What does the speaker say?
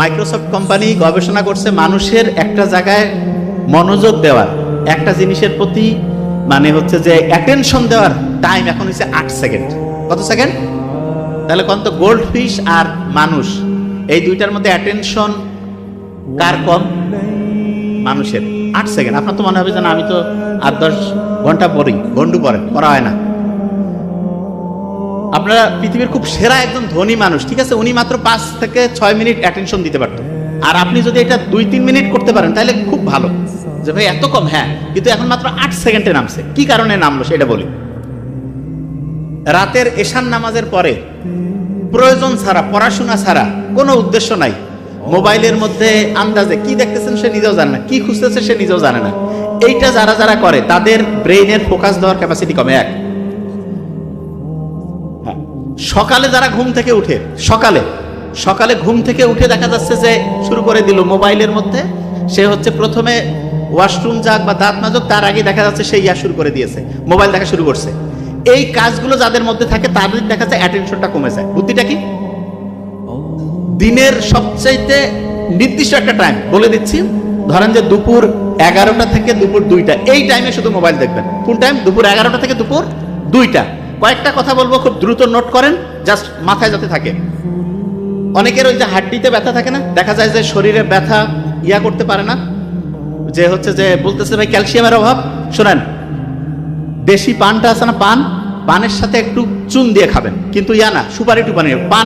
Microsoft company গবেষণা করছে মানুষের একটা জায়গায় মনোযোগ দেওয়ার, একটা জিনিসের প্রতি মানে হচ্ছে যে অ্যাটেনশন দেওয়ার টাইম এখন হচ্ছে আট সেকেন্ড কত সেকেন্ড তাহলে কত গোল্ড ফিশ আর মানুষ, এই দুইটার মধ্যে অ্যাটেনশন কার কম? মানুষের। আট সেকেন্ড আপনার তো মনে হবে যে না, আমি তো আট দশ ঘণ্টা পড়ি ঘন্টু পরে পড়া হয় না। আপনারা পৃথিবীর খুব সেরা একজন ধনী মানুষ, ঠিক আছে? উনি মাত্র পাঁচ থেকে ছয় মিনিট অ্যাটেনশন দিতে পারতো। আর আপনি যদি এটা দুই, তিন মিনিট করতে পারেন, তাহলে খুব ভালো। যে ভাই, এত কম? হ্যাঁ। কিন্তু এখন মাত্র আট সেকেন্ডে নামছে। কি কারণে নামলো সেটা বলি। রাতের এশান নামাজের পরে প্রয়োজন ছাড়া, পড়াশোনা ছাড়া কোনো উদ্দেশ্য নাই। মোবাইলের মধ্যে আন্দাজে কি দেখতেছেন সে নিজেও জানে না, কি খুঁজতেছে সে নিজেও জানে না। এইটা যারা যারা করে, তাদের ব্রেইনের ফোকাস দেওয়ার ক্যাপাসিটি কমে এক। সকালে যারা ঘুম থেকে উঠে, সকালে সকালে ঘুম থেকে উঠে দেখা যাচ্ছে যে শুরু করে দিল মোবাইলের মধ্যে। সে হচ্ছে প্রথমে ওয়াশরুম যাক বা দাঁত মাজক, তার আগে দেখা যাচ্ছে সে ইয়া শুরু করে দিয়েছে, মোবাইল দেখা শুরু করছে। এই কাজগুলো যাদের মধ্যে থাকে, তাদের দেখা যাচ্ছে অ্যাটেনশনটা কমে যায়। বুদ্ধিটা কি? দিনের সবচাইতে নির্দিষ্ট একটা টাইম বলে দিচ্ছি। ধরেন যে দুপুর এগারোটা থেকে দুপুর দুইটা, এই টাইমে শুধু মোবাইল দেখবেন। কোন টাইম দুপুর এগারোটা থেকে দুপুর দুইটা। কয়েকটা কথা বলব, খুব দ্রুত নোট করেন জাস্ট মাথায় যাতে থাকে। অনেকের ওই যে হাড্ডিতে ব্যথা থাকে না, দেখা যায় যে শরীরে ব্যথা ইয়া করতে পারে না, যে হচ্ছে যে বলতেছে, ভাই, ক্যালসিয়ামের অভাব। শোনেন, দেশি পানটা আছে না, পান, পানের সাথে একটু চুন দিয়ে খাবেন, কিন্তু ইয়া না, সুপারি টুপানি, পান